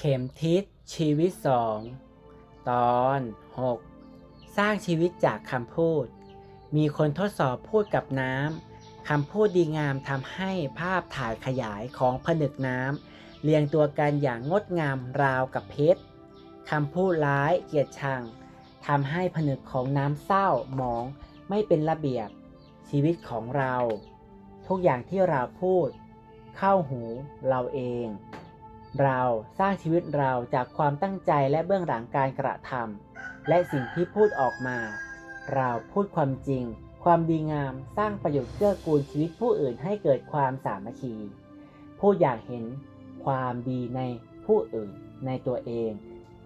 เข็มทิศชีวิตสองตอน 6 สร้างชีวิตจากคำพูด มีคนทดสอบพูดกับน้ำคำพูดดีงามทำให้ภาพถ่ายขยายของผนึกน้ำเรียงตัวกันอย่างงดงามราวกับเพชรคำพูดร้ายเกียดชังทำให้ผนึกของน้ำเศร้าหมองไม่เป็นระเบียบชีวิตของเรา ทุกอย่างที่เราพูด เข้าหูเราเอง เราสร้างชีวิตเราจากความตั้งใจและเบื้องหลังการกระทำและสิ่งที่พูดออกมา เราพูดความจริง ความดีงามสร้างประโยชน์เกื้อกูลชีวิตผู้อื่นให้เกิดความสามัคคีพูดอยากเห็นความดีในผู้อื่นในตัวเอง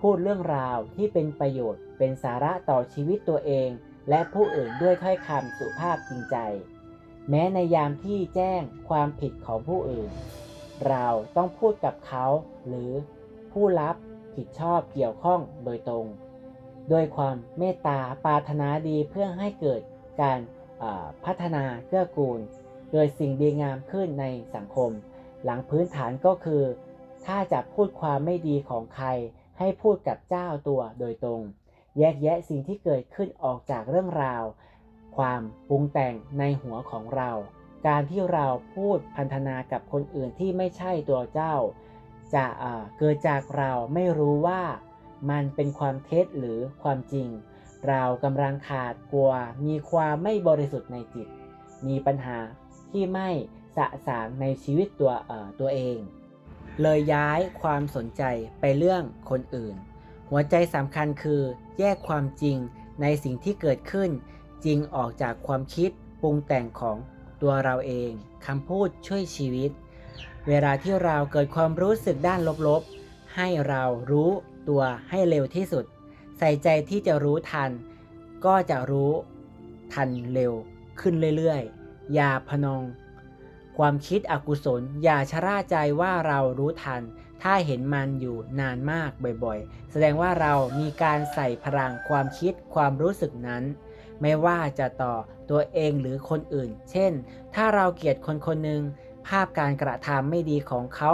พูดเรื่องราวที่เป็นประโยชน์เป็นสาระต่อชีวิตตัวเอง และผู้อื่นด้วยถ้อยคำสุภาพจริงใจ แม้ในยามที่แจ้งความผิดของผู้อื่น เราต้องพูดกับเขา หรือผู้รับผิดชอบเกี่ยวข้องโดยตรง ด้วยความเมตตาปรารถนาดีเพื่อให้เกิดการพัฒนาเกื้อกูล เกิดสิ่งดีงามขึ้นในสังคม หลังพื้นฐานก็คือ ถ้าจะพูดความไม่ดีของใคร ให้พูดกับเจ้าตัวโดยตรง แยกแยะสิ่งที่เกิดขึ้นออกจากเรื่องราว ความปรุงแต่งในหัวของเรา การที่เราพูดพันธนากับคนอื่นที่ไม่ใช่ตัวเจ้า จะเกิดจากเราไม่รู้ว่ามันเป็นความเท็จหรือความจริง เรากำลังขาดกลัว มีความไม่บริสุทธิ์ในจิต มีปัญหาที่ไม่สะสางในชีวิตตัวตัวเอง เลยย้ายความสนใจไปเรื่องคนอื่น หัวใจสำคัญคือแยกความจริงในสิ่งที่เกิดขึ้น จริงออกจากความคิดปรุงแต่งของ ตัวเราเองคำพูดช่วยชีวิต เวลาที่เราเกิดความรู้สึกด้านลบๆ ให้เรารู้ตัวให้เร็วที่สุด ใส่ใจที่จะรู้ทัน ก็จะรู้ทันเร็วขึ้นเรื่อยๆ อย่าพนองความคิดอกุศล อย่าชะล่าใจว่าเรารู้ทัน ถ้าเห็นมันอยู่นานมากบ่อยๆ แสดงว่าเรามีการใส่พลังความคิดความรู้สึกนั้น ไม่ว่าจะต่อตัวเองหรือคนอื่น เช่น ถ้าเราเกลียดคนคนหนึ่งภาพการกระทำไม่ดีของเขา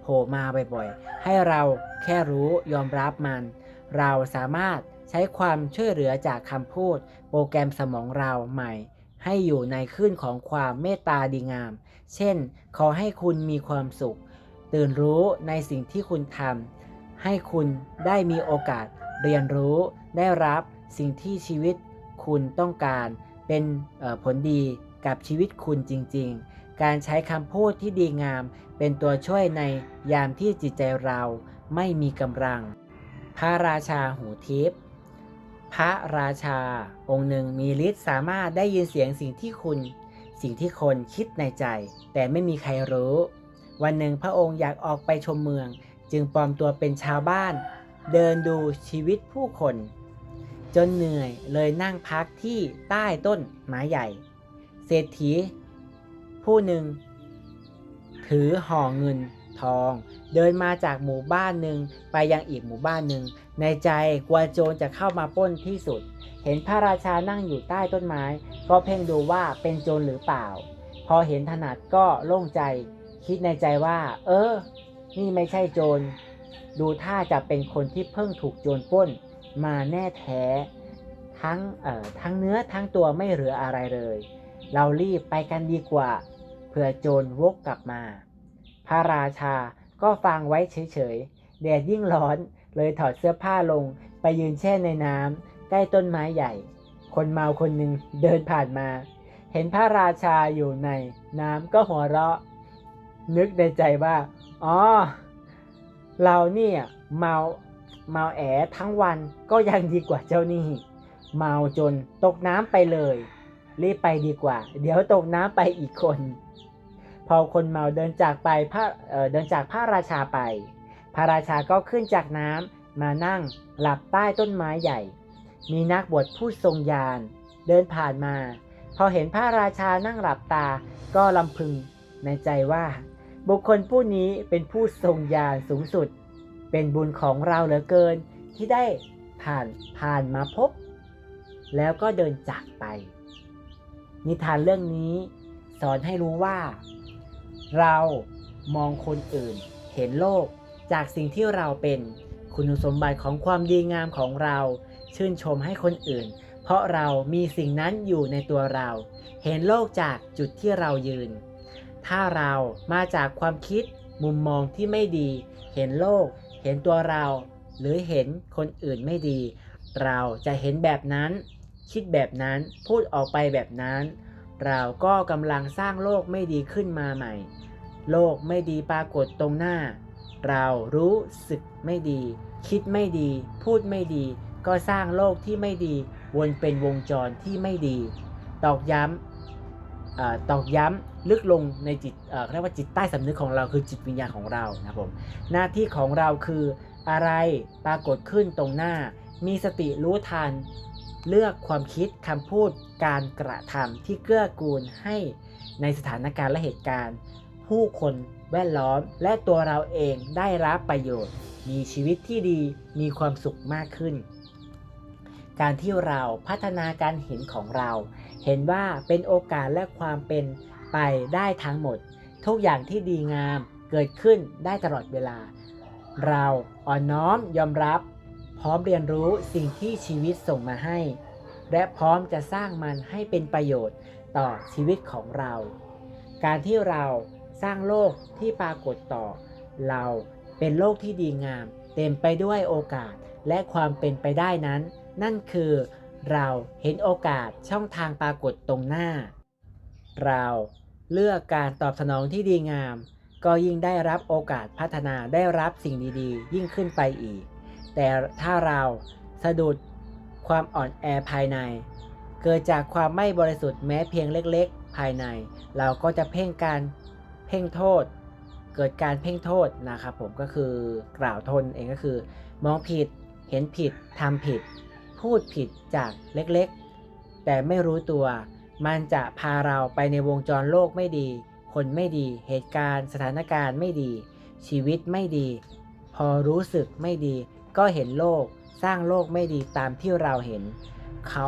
โผล่มาบ่อยๆ ให้เราแค่รู้ยอมรับมัน เราสามารถใช้ความช่วยเหลือจากคำพูด โปรแกรมสมองเราใหม่ ให้อยู่ในคลื่นของความเมตตาดีงาม เช่น ขอให้คุณมีความสุข ตื่นรู้ในสิ่งที่คุณทำให้คุณได้มีโอกาสเรียนรู้ได้รับสิ่งที่ชีวิต คุณต้องการเป็นผลดีกับชีวิตคุณจริง ๆ การใช้คำพูดที่ดีงาม เป็นตัวช่วยในยามที่จิตใจเราไม่มีกำลัง พระราชาหูทิพย์พระราชา องค์หนึ่งมีฤทธิ์สามารถได้ยินเสียงสิ่งที่คุณ สิ่งที่คนคิดในใจ แต่ไม่มีใครรู้ วันหนึ่งพระองค์อยากออกไปชมเมือง จึงปลอมตัวเป็นชาวบ้าน เดินดูชีวิตผู้คน จนเหนื่อยเลยนั่งพักที่ใต้ต้นไม้ใหญ่ เศรษฐี ผู้หนึ่ง ถือห่อเงินทอง เดินมาจากหมู่บ้านหนึ่งไปยังอีกหมู่บ้านหนึ่ง ในใจกลัวโจรจะเข้ามาป้นที่สุด เห็นพระราชานั่งอยู่ใต้ต้นไม้ ก็เพ่งดูว่าเป็นโจรหรือเปล่า พอเห็นถนัดก็โล่งใจ คิดในใจว่า เออ นี่ไม่ใช่โจร ดูท่าจะเป็นคนที่เพิ่งถูกโจรป้น มาแน่แท้ ทั้งเอ่อทั้งเนื้อทั้งตัวไม่เหลืออะไรเลย เรารีบไปกันดีกว่าเผื่อโจรวกกลับมา พระราชาก็ฟังไว้เฉยๆแดดยิ่งร้อนเลยถอดเสื้อผ้าลงไปยืนแช่ในน้ำใกล้ต้นไม้ใหญ่ คนเมาคนหนึ่งเดินผ่านมา เห็นพระราชาอยู่ในน้ำก็หัวเราะ นึกในใจว่า อ๋อ เราเนี่ยเมา เมาแอทั้งวันก็ยังดีกว่าเจ้านี่เมาจนตกน้ำไปเลย รีบไปดีกว่า เดี๋ยวตกน้ำไปอีกคน พอคนเมาเดินจากไปพระเเดินจากพระราชาไป พระราชาก็ขึ้นจากน้ำมานั่งหลับใต้ต้นไม้ใหญ่ มีนักบวชผู้ทรงญาณเดินผ่านมา พอเห็นพระราชานั่งหลับตาก็ลำพึงในใจว่า บุคคลผู้นี้เป็นผู้ทรงญาณสูงสุด เป็นบุญของเราเหลือเกิน ที่ได้ผ่านผ่านมาพบ แล้วก็เดินจากไป นิทานเรื่องนี้สอนให้รู้ว่า เรามองคนอื่น เห็นโลกจากสิ่งที่เราเป็นคุณสมบัติของความดีงามของเรา ชื่นชมให้คนอื่น เพราะเรามีสิ่งนั้นอยู่ในตัวเรา เห็นโลกจากจุดที่เรายืน ถ้าเรามาจากความคิดมุมมองที่ไม่ดี เห็นโลก ห็นตัวเรา หรือเห็นคนอื่นไม่ดี เราจะเห็นแบบนั้น คิดแบบนั้นพูดออกไปแบบนั้น เราก็กำลังสร้างโลกไม่ดีขึ้นมาใหม่ โลกไม่ดีปรากฏตรงหน้า เรารู้สึกไม่ดี คิดไม่ดี พูดไม่ดี ก็สร้างโลกที่ไม่ดี วนเป็นวงจรที่ไม่ดี ตอกย้ำ ตอกย้ำลึกลงในจิตเอ่อเรียกว่าจิตใต้สำนึกของเราคือจิตวิญญาณของเรานะครับผมหน้าที่ของเราคืออะไรปรากฏขึ้นตรงหน้า มีสติรู้ทัน เลือกความคิดคำพูดการกระทำที่เกื้อกูลให้ในสถานการณ์และเหตุการณ์ ผู้คนแวดล้อมและตัวเราเองได้รับประโยชน์ มีชีวิตที่ดีมีความสุขมากขึ้น การที่เราพัฒนาการเห็นของเรา เห็นว่าเป็นโอกาสและความเป็นไปได้ทั้งหมด ทุกอย่างที่ดีงามเกิดขึ้นได้ตลอดเวลา เราอ่อนน้อมยอมรับ พร้อมเรียนรู้สิ่งที่ชีวิตส่งมาให้ และพร้อมจะสร้างมันให้เป็นประโยชน์ต่อชีวิตของเรา การที่เราสร้างโลกที่ปรากฏต่อ เราเป็นโลกที่ดีงาม เต็มไปด้วยโอกาสและความเป็นไปได้นั้น นั่นคือ เราเห็นโอกาสช่องทางปรากฏตรงหน้า เราเลือกการตอบสนองที่ดีงาม ก็ยิ่งได้รับโอกาสพัฒนาได้รับสิ่งดีๆ ยิ่งขึ้นไปอีก แต่ถ้าเราสะดุดความอ่อนแอภายใน เกิดจากความไม่บริสุทธิ์แม้เพียงเล็กๆ ภายใน เราก็จะเพ่งการเพ่งโทษ เกิดการเพ่งโทษนะครับผมก็คือกล่าวทษเองก็คือ มองผิดเห็นผิดทำผิด พูดผิดจากเล็กๆ แต่ไม่รู้ตัว มันจะพาเราไปในวงจรโลกไม่ดี คนไม่ดี เหตุการณ์สถานการณ์ไม่ดี ชีวิตไม่ดี พอรู้สึกไม่ดี ก็เห็นโลก สร้างโลกไม่ดีตามที่เราเห็น เขา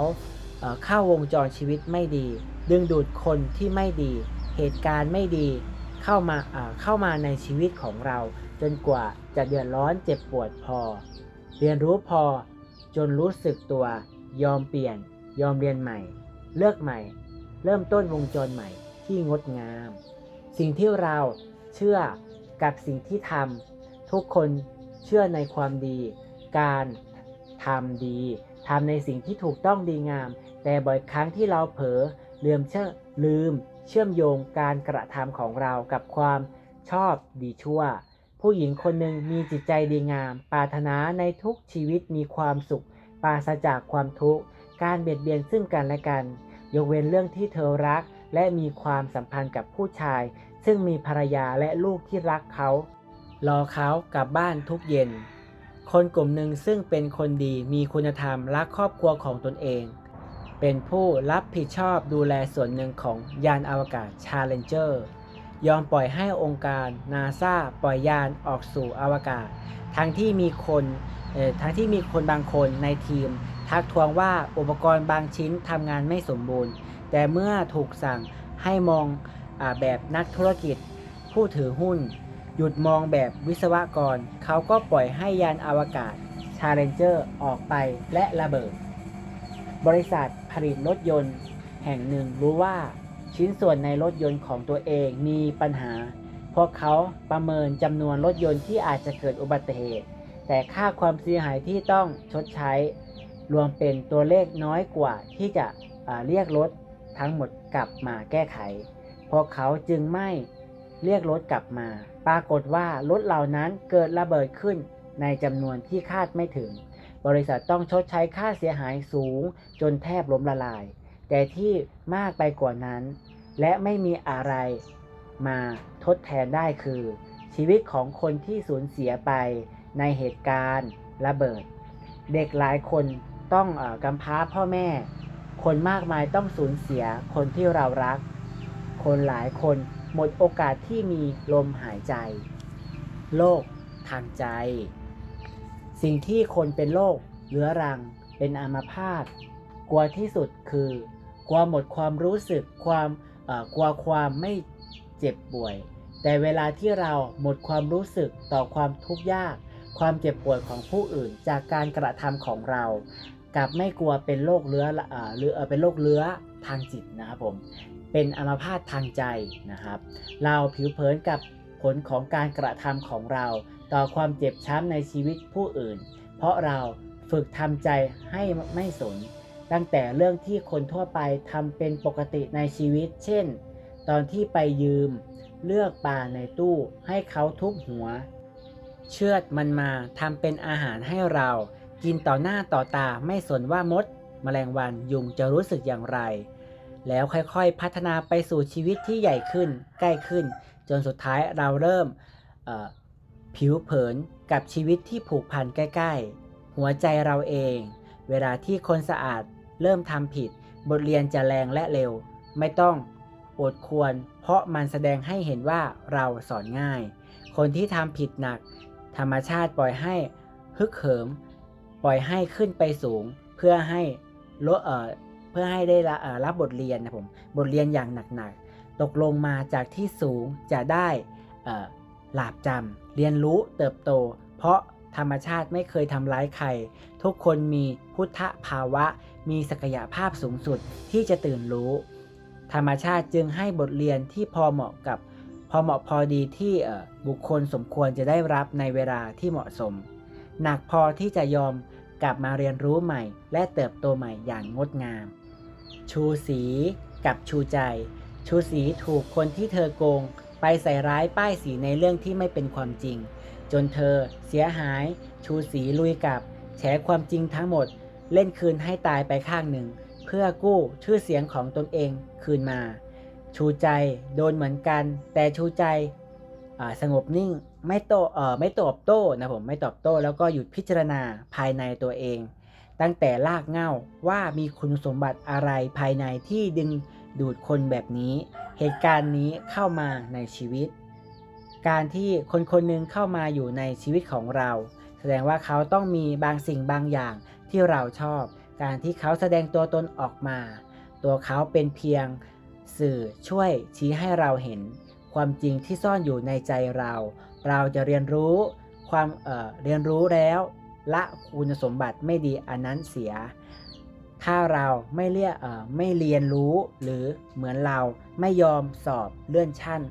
เข้าวงจรชีวิตไม่ดี ดึงดูดคนที่ไม่ดี เหตุการณ์ไม่ดีเข้ามาอ่าเข้ามาในชีวิตของเรา จนกว่าจะเดือดร้อนเจ็บปวดพอ เรียนรู้พอ จนรู้สึกตัวยอมเปลี่ยน ยอมเรียนใหม่ เลือกใหม่ เริ่มต้นวงจรใหม่ที่งดงาม สิ่งที่เราเชื่อกับสิ่งที่ทำทุกคนเชื่อในความดี การทำดีทำในสิ่งที่ถูกต้องดีงาม แต่บ่อยครั้งที่เราเผลอลืมเชื่อลืม เชื่อมโยงการกระทำของเรากับความชอบดีชั่ว ผู้หญิงคนหนึ่งมีจิตใจดีงาม ปรารถนาในทุกชีวิตมีความสุข ปราศจากความทุกข์ การเบียดเบียนซึ่งกันและกัน ยกเว้นเรื่องที่เธอรัก และมีความสัมพันธ์กับผู้ชาย ซึ่งมีภรรยาและลูกที่รักเขา รอเขากลับบ้านทุกเย็น คนกลุ่มหนึ่งซึ่งเป็นคนดีมีคุณธรรมรักครอบครัวของตนเอง เป็นผู้รับผิดชอบดูแลส่วนหนึ่งของยานอวกาศ Challenger ยอมปล่อยให้องค์การนาซาปล่อยยานออกสู่อวกาศ ทั้งที่มีคนเอ่อทั้งที่มีคนบางคนในทีม ทักท้วงว่าอุปกรณ์บางชิ้นทำงานไม่สมบูรณ์ แต่เมื่อถูกสั่งให้มองอาแบบนักธุรกิจ ผู้ถือหุ้น หยุดมองแบบวิศวกร เขาก็ปล่อยให้ยานอวกาศ Challenger ออกไปและระเบิด บริษัทผลิตรถยนต์แห่งหนึ่งรู้ว่า ชิ้นส่วนในรถยนต์ของตัวเองมีปัญหาพวกเขาประเมินจำนวนรถยนต์ที่อาจจะเกิดอุบัติเหตุ แต่ค่าความเสียหายที่ต้องชดใช้ รวมเป็นตัวเลขน้อยกว่าที่จะเรียกรถทั้งหมดกลับมาแก้ไข พวกเขาจึงไม่เรียกรถกลับมา ปรากฏว่ารถเหล่านั้นเกิดระเบิดขึ้นในจำนวนที่คาดไม่ถึง บริษัทต้องชดใช้ค่าเสียหายสูงจนแทบล้มละลาย แต่ที่มากไปกว่านั้น และไม่มีอะไรมาทดแทนได้คือ ชีวิตของคนที่สูญเสียไปในเหตุการณ์ระเบิด เด็กหลายคนต้องออกำพร้าพ่อแม่ คนมากมายต้องสูญเสียคนที่เรารัก คนหลายคนหมดโอกาสที่มีลมหายใจ โรคทางใจ สิ่งที่คนเป็นโรคเรื้อรังเป็นอัมพาตกลัวที่สุดคือ กลัวหมดความรู้สึกความกลัวความไม่เจ็บป่วย แต่เวลาที่เราหมดความรู้สึกต่อความทุกข์ยาก ความเจ็บปวดของผู้อื่น จากการกระทำของเรากลับไม่กลัวเป็นโรคเรื้อหรือเป็นโรคเรื้อทางจิตนะครับผมเป็นอัมพาตทางใจนะครับ เราผิวเผินกับผลของการกระทำของเรา ต่อความเจ็บช้ำในชีวิตผู้อื่น เพราะเราฝึกทำใจให้ไม่สน ตั้งแต่เรื่องที่คนทั่วไปทำเป็นปกติในชีวิต เช่น ตอนที่ไปยืม เลือกปลาในตู้ให้เขาทุบหัว เชือดมันมาทำเป็นอาหารให้เรา กินต่อหน้าต่อตาไม่สนว่ามด แมลงวันยุงจะรู้สึกอย่างไร แล้วค่อยๆพัฒนาไปสู่ชีวิตที่ใหญ่ขึ้น ใกล้ขึ้น จนสุดท้ายเราเริ่มผิวเผินกับชีวิตที่ผูกพันใกล้ ๆ หัวใจเราเอง เวลาที่คนสะอาด เริ่มทำผิด บทเรียนจะแรงและเร็ว ไม่ต้องอดควร เพราะมันแสดงให้เห็นว่าเราสอนง่าย คนที่ทำผิดหนัก ธรรมชาติปล่อยให้ฮึกเหิม ปล่อยให้ขึ้นไปสูง เพื่อให้ลดเอ่อเพื่อให้ได้รับบทเรียนนะผมบทเรียนอย่างหนักๆ ตกลงมาจากที่สูงจะได้เอ่อหลาบจำเรียนรู้เติบโต เพราะธรรมชาติไม่เคยทำร้ายใคร ทุกคนมีพุทธภาวะ มีศักยภาพสูงสุดที่จะตื่นรู้ ธรรมชาติจึงให้บทเรียนที่พอเหมาะกับพอเหมาะพอดีที่บุคคลสมควรจะได้รับในเวลาที่เหมาะสม หนักพอที่จะยอมกลับมาเรียนรู้ใหม่ และเติบโตใหม่อย่างงดงาม ชูสีกับชูใจ ชูสีถูกคนที่เธอโกง ไปใส่ร้ายป้ายสีในเรื่องที่ไม่เป็นความจริง จนเธอเสียหาย ชูสีลุยกลับ แฉความจริงทั้งหมด เล่นคืนให้ตายไปข้างหนึ่ง เพื่อกู้ชื่อเสียงของตนเองคืนมา ชูใจโดนเหมือนกัน แต่ชูใจสงบนิ่งไม่โตเอ่อไม่ตอบโต้นะผมไม่ตอบโต้ แล้วก็หยุดพิจารณาภายในตัวเอง ตั้งแต่ลากเง้าว่ามีคุณสมบัติอะไรภายในที่ดึงดูดคนแบบนี้ เหตุการณ์นี้เข้ามาในชีวิต การที่คนคนหนึ่งเข้ามาอยู่ในชีวิตของเรา แสดงว่าเขาต้องมีบางสิ่งบางอย่าง ที่เราชอบ การที่เขาแสดงตัวตนออกมา ตัวเขาเป็นเพียงสื่อช่วยชี้ให้เราเห็น ความจริงที่ซ่อนอยู่ในใจเรา เราจะเรียนรู้ความเอ่อเรียนรู้แล้วละคุณสมบัติไม่ดีอันนั้นเสีย ถ้าเราไม่เรียกเอ่อไม่เรียนรู้หรือเหมือนเราไม่ยอมสอบเลื่อนชั้น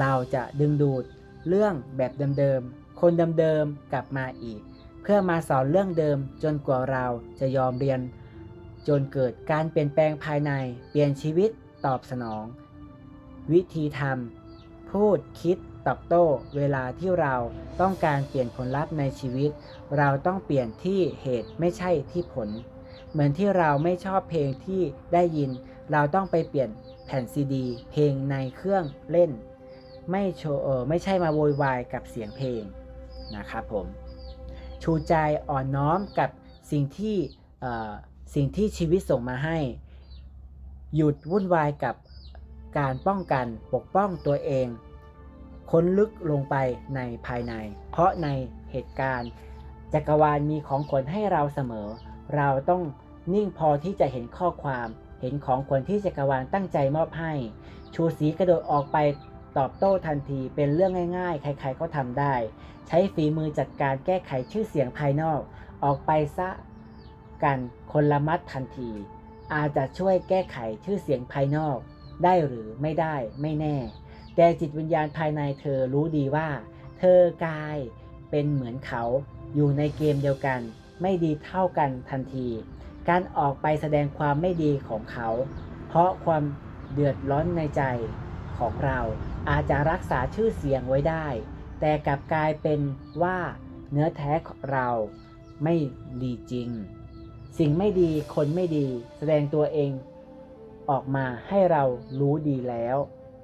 เราจะดึงดูดเรื่องแบบเดิมๆ คนเดิมๆ กลับมาอีก พื่อมาสอนเรื่องเดิมจนกว่าเราจะยอมเรียน จนเกิดการเปลี่ยนแปลงภายใน เปลี่ยนชีวิตตอบสนอง วิธีทำพูดคิดตอบโต้เวลาที่เราต้องการเปลี่ยนผลลัพธ์ในชีวิต เราต้องเปลี่ยนที่เหตุไม่ใช่ที่ผล เหมือนที่เราไม่ชอบเพลงที่ได้ยิน เราต้องไปเปลี่ยนแผ่นซีดี เพลงในเครื่องเล่น ไม่โชว์เออไม่ใช่มาโวยวายกับเสียงเพลงนะครับผม ชูใจอ่อนน้อมกับสิ่งที่สิ่งที่ชีวิตส่งมาให้ หยุดวุ่นวายกับการป้องกันปกป้องตัวเอง ค้นลึกลงไปในภายใน เพราะในเหตุการณ์จักรวาลมีของขวัญให้เราเสมอ เราต้องนิ่งพอที่จะเห็นข้อความ เห็นของขวัญที่จักรวาลตั้งใจมอบให้ ชูสีกระโดดออกไป ตอบโต้ทันทีเป็นเรื่องง่าย ๆ ใคร ๆ ก็ทำได้ ใช้ฝีมือจัดการแก้ไขชื่อเสียงภายนอก ออกไปซะกันคนละมัดทันที อาจจะช่วยแก้ไขชื่อเสียงภายนอก ได้หรือไม่ได้ไม่แน่ แต่จิตวิญญาณภายในเธอรู้ดีว่า เธอกายเป็นเหมือนเขาอยู่ในเกมเดียวกัน ไม่ดีเท่ากันทันที การออกไปแสดงความไม่ดีของเขา เพราะความเดือดร้อนในใจของเรา อาจจะรักษาชื่อเสียงไว้ได้ แต่กลับกลายเป็นว่าเนื้อแท้ของเราไม่ดีจริง สิ่งไม่ดีคนไม่ดี แสดงตัวเองออกมาให้เรารู้ดีแล้ว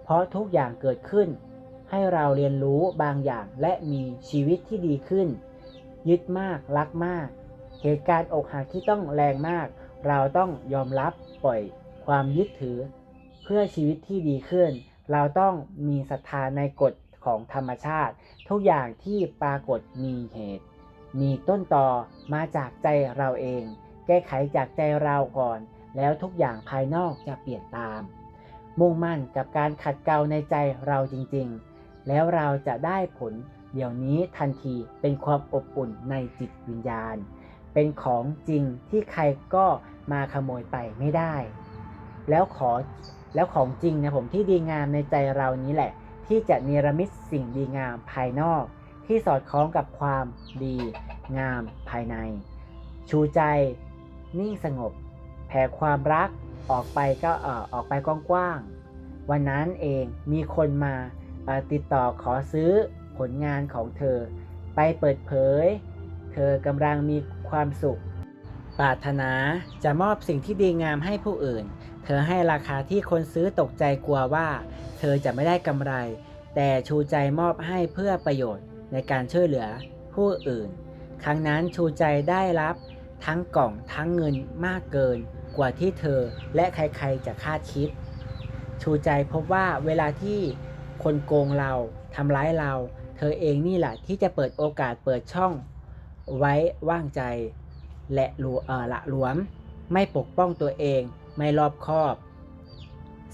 เพราะทุกอย่างเกิดขึ้น ให้เราเรียนรู้บางอย่างและมีชีวิตที่ดีขึ้น ยึดมากรักมาก เหตุการณ์อกหักที่ต้องแรงมาก เราต้องยอมรับปล่อยความยึดถือ เพื่อชีวิตที่ดีขึ้น เราต้องมีศรัทธาในกฎของธรรมชาติ ทุกอย่างที่ปรากฏมีเหตุ มีต้นตอมาจากใจเราเอง แก้ไขจากใจเราก่อน แล้วทุกอย่างภายนอกจะเปลี่ยนตาม มุ่งมั่นกับการขัดเกลาในใจเราจริงๆ แล้วเราจะได้ผลเดี๋ยวนี้ทันทีเป็นความอบอุ่นในจิตวิญญาณ เป็นของจริงที่ใครก็มาขโมยไปไม่ได้ แล้วขอ แล้วของจริงเนะผมที่ดีงามในใจเรานี้แหละ ที่จะเนรมิตสิ่งดีงามภายนอก ที่สอดคล้องกับความดีงามภายใน ชูใจ นิ่งสงบ แผ่ความรักออกไปก็เออออกไปกว้างๆวันนั้นเองมีคนมาติดต่อขอซื้อผลงานของเธอ ไปเปิดเผย เธอกำลังมีความสุขปรารถนาจะมอบสิ่งที่ดีงามให้ผู้อื่น เธอให้ราคาที่คนซื้อตกใจกลัวว่า เธอจะไม่ได้กำไร แต่ชูใจมอบให้เพื่อประโยชน์ในการช่วยเหลือผู้อื่น ครั้งนั้นชูใจได้รับทั้งกล่องทั้งเงินมากเกินกว่าที่เธอและใครๆจะคาดคิด ชูใจพบว่าเวลาที่คนโกงเราทำร้ายเรา เธอเองนี่แหละที่จะเปิดโอกาสเปิดช่อง ไว้ว่างใจ และลวเอ่อละหลวม ไม่ปกป้องตัวเอง ไม่รอบคอบ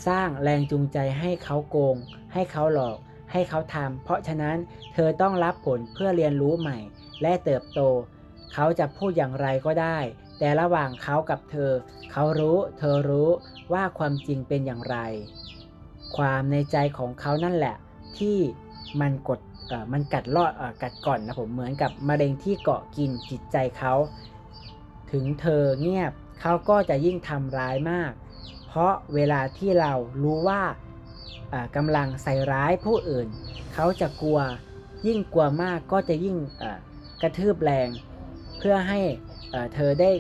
สร้างแรงจูงใจให้เขาโกง ให้เขาหลอก ให้เขาทำเพราะฉะนั้นเธอต้องรับผลเพื่อเรียนรู้ใหม่ และเติบโต เขาจะพูดอย่างไรก็ได้ แต่ระหว่างเขากับเธอ เขารู้ เธอรู้ว่าความจริงเป็นอย่างไร ความในใจของเขานั่นแหละ ที่มันกดมันกัดลอดกัดก่อนนะผมเหมือนกับมะเร็งที่เกาะกินจิตใจเขา ถึงเธอเงียบ เขาก็จะยิ่งทำร้ายมาก เพราะเวลาที่เรารู้ว่ากำลังใส่ร้ายผู้อื่น เขาจะกลัวยิ่งกลัวมากก็จะยิ่งกระทืบแรง เพื่อให้เธอได้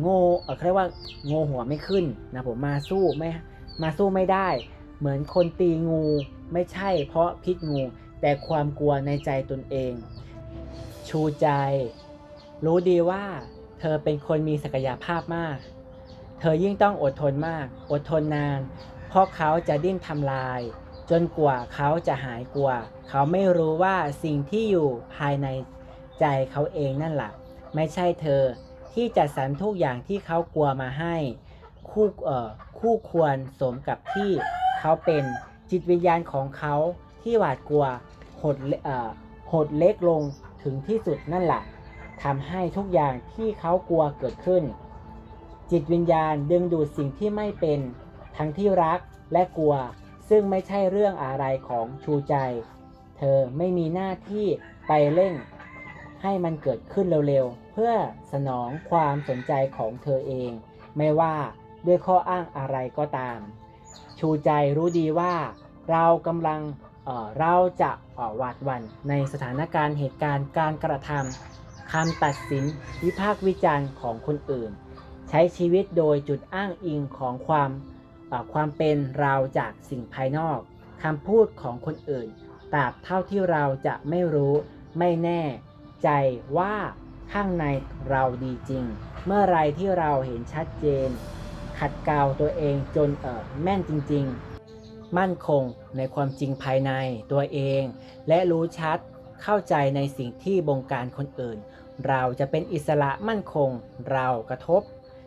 โง่เอ่อเขาเรียกว่าโง่หัวไม่ขึ้นนะผมมาสู้ไม่มาสู้ไม่ได้ เหมือนคนตีงูไม่ใช่เพราะพิษงู แต่ความกลัวในใจตนเอง ชูใจ รู้ดีว่า ธอเป็นคนมีศักยภาพมาก เธอยิ่งต้องอดทนมาก อดทนนาน เพราะเขาจะดิ้นทำลาย จนกว่าเขาจะหายกลัว เขาไม่รู้ว่าสิ่งที่อยู่ภายในใจเขาเองนั่นแหละไม่ใช่เธอที่จะสรรทุกอย่างที่เขากลัวมาให้ คู่เอ่อคู่ควรสมกับที่เขาเป็นจิตวิญญาณของเขาที่หวาดกลัวหดเอ่อหดเล็กลงถึงที่สุดนั่นแหละ ทำให้ทุกอย่างที่เขากลัวเกิดขึ้น จิตวิญญาณดึงดูดสิ่งที่ไม่เป็น ทั้งที่รักและกลัว ซึ่งไม่ใช่เรื่องอะไรของชูใจ เธอไม่มีหน้าที่ไปเร่ง ให้มันเกิดขึ้นเร็วๆ เพื่อสนองความสนใจของเธอเอง ไม่ว่าด้วยข้ออ้างอะไรก็ตาม ชูใจรู้ดีว่า เรากำลังเเราจะหวาดหวั่นในสถานการณ์เหตุการณ์การกระทำ คำตัดสินวิพากษ์วิจารณ์ของคนอื่น ใช้ชีวิตโดยจุดอ้างอิงของความความเป็นเราจากสิ่งภายนอกคำพูดของคนอื่นตราบเท่าที่เราจะไม่รู้ไม่แน่ ใจว่าข้างในเราดีจริง เมื่อไรที่เราเห็นชัดเจน ขัดเกลาตัวเองจนเออแม่นจริง ๆ มั่นคงในความจริงภายในตัวเอง และรู้ชัดเข้าใจในสิ่งที่บงการคนอื่น เราจะเป็นอิสระมั่นคง เรากระทบ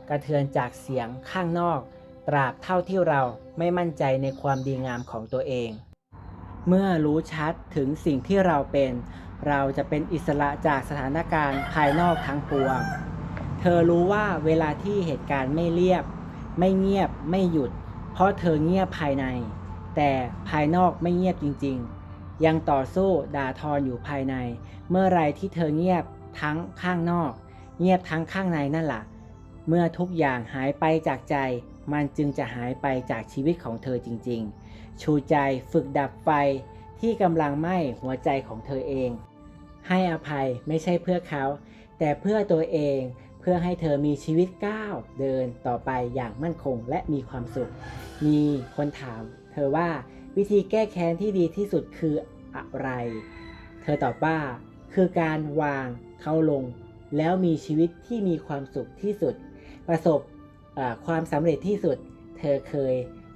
กระเทือนจากเสียงข้างนอก ตราบเท่าที่เราไม่มั่นใจในความดีงามของตัวเอง เมื่อรู้ชัดถึงสิ่งที่เราเป็น เราจะเป็นอิสระจากสถานการณ์ภายนอกทั้งปวง เธอรู้ว่าเวลาที่เหตุการณ์ไม่เรียบ ไม่เงียบไม่หยุด เพราะเธอเงียบภายใน แต่ภายนอกไม่เงียบจริง ๆ ยังต่อสู้ด่าทอนอยู่ภายใน เมื่อไรที่เธอเงียบ ทั้งข้างนอก เงียบทั้งข้างในนั่นแหละเมื่อทุกอย่างหายไปจากใจ มันจึงจะหายไปจากชีวิตของเธอจริง ๆ ชูใจฝึกดับไฟที่กำลังไหม้หัวใจของเธอเอง ให้อภัยไม่ใช่เพื่อเขา แต่เพื่อตัวเองเพื่อให้เธอมีชีวิตก้าวเดินต่อไปอย่างมั่นคงและมีความสุข มีคนถามเธอว่าวิธีแก้แค้นที่ดีที่สุดคืออะไร เธอตอบว่า คือการวางเขาลง แล้วมีชีวิตที่มีความสุขที่สุด ประสบความสำเร็จที่สุด เธอเคย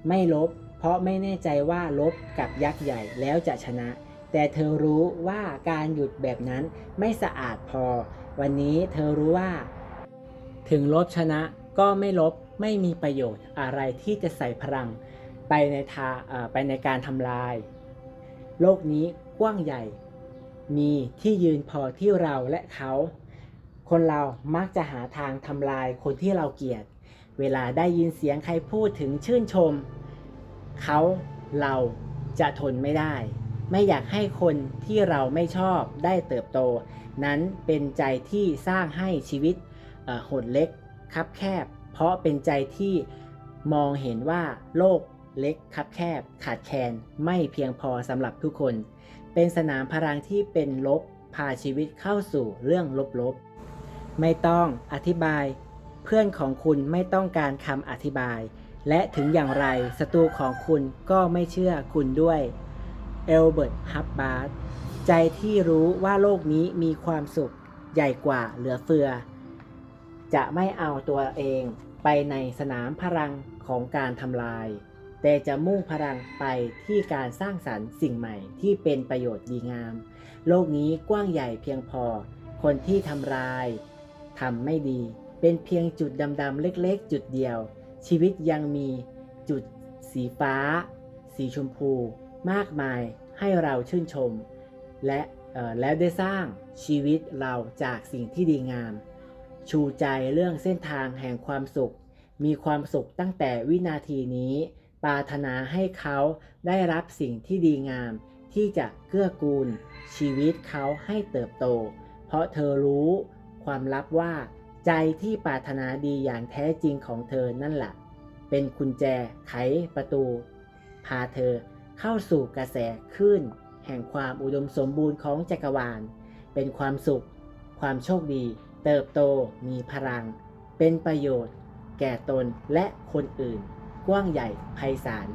ไม่ลบ เพราะไม่แน่ใจว่าลบกับยักษ์ใหญ่แล้วจะชนะ แต่เธอรู้ว่าการหยุดแบบนั้นไม่สะอาดพอ วันนี้เธอรู้ว่า ถึงลบชนะก็ไม่ลบไม่มีประโยชน์อะไรที่จะใส่พลังไปในทาไปในการทำลาย โลกนี้กว้างใหญ่ มีที่ยืนพอที่เราและเขา คนเรามักจะหาทางทำลายคนที่เราเกลียด เวลาได้ยินเสียงใครพูดถึงชื่นชม เขาเราจะทนไม่ได้ ไม่อยากให้คนที่เราไม่ชอบได้เติบโต นั้นเป็นใจที่สร้างให้ชีวิตหดเล็กคับแคบ เพราะเป็นใจที่มองเห็นว่าโลกเล็กคับแคบ ขาดแคลนไม่เพียงพอสำหรับทุกคน เป็นสนามพลังที่เป็นลบพาชีวิตเข้าสู่เรื่องลบๆ ไม่ต้องอธิบาย เพื่อนของคุณไม่ต้องการคำอธิบาย และถึงอย่างไรศัตรูของคุณก็ไม่เชื่อคุณด้วยเอลเบิร์ตฮับบาร์ตใจที่รู้ว่าโลกนี้มีความสุขใหญ่กว่าเหลือเฟือ จะไม่เอาตัวเองไปในสนามพลังของการทำลาย แต่จะมุ่งพลังไปที่การสร้างสรรค์สิ่งใหม่ที่เป็นประโยชน์ดีงาม โลกนี้กว้างใหญ่เพียงพอ คนที่ทำลายทำไม่ดี เป็นเพียงจุดดำๆเล็กๆ จุดเดียว ชีวิตยังมีจุดสีฟ้า สีชมพู มากมายให้เราชื่นชม และแล้วได้สร้างชีวิตเราจากสิ่งที่ดีงาม ชูใจเรื่องเส้นทางแห่งความสุข มีความสุขตั้งแต่วินาทีนี้ ปรารถนาให้เขาได้รับสิ่งที่ดีงาม ที่จะเกื้อกูล ชีวิตเขาให้เติบโต เพราะเธอรู้ความลับว่า ใจที่ปรารถนาดีอย่างแท้จริงของเธอนั่นแหละเป็นกุญแจไขประตู พาเธอเข้าสู่กระแสคลื่นแห่งความอุดมสมบูรณ์ของจักรวาล เป็นความสุข ความโชคดี เติบโตมีพลัง เป็นประโยชน์ แก่ตนและคนอื่น กว้างใหญ่ไพศาล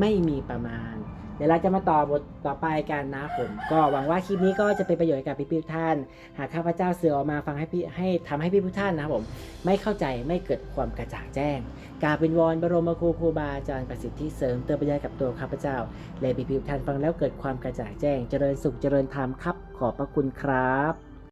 ไม่มีประมาณ เดี๋ยวเราจะมาต่อบทต่อไปกันนะผม ก็หวังว่าคลิปนี้ก็จะเป็นประโยชน์กับพี่ๆทุกท่าน หากข้าพเจ้าเสือออกมาฟังให้พี่ให้ทำให้พี่ผู้ท่านนะครับผม ไม่เข้าใจไม่เกิดความกระจ่างแจ้ง กาบเป็นวอนบรมครูครูบาอาจารย์ประสิทธิ์ที่เสริมเติมปัญญากับตัวข้าพเจ้าและพี่ๆทุกท่านฟังแล้วเกิดความกระจ่างแจ้ง เจริญสุขเจริญธรรมครับ ขอบพระคุณครับ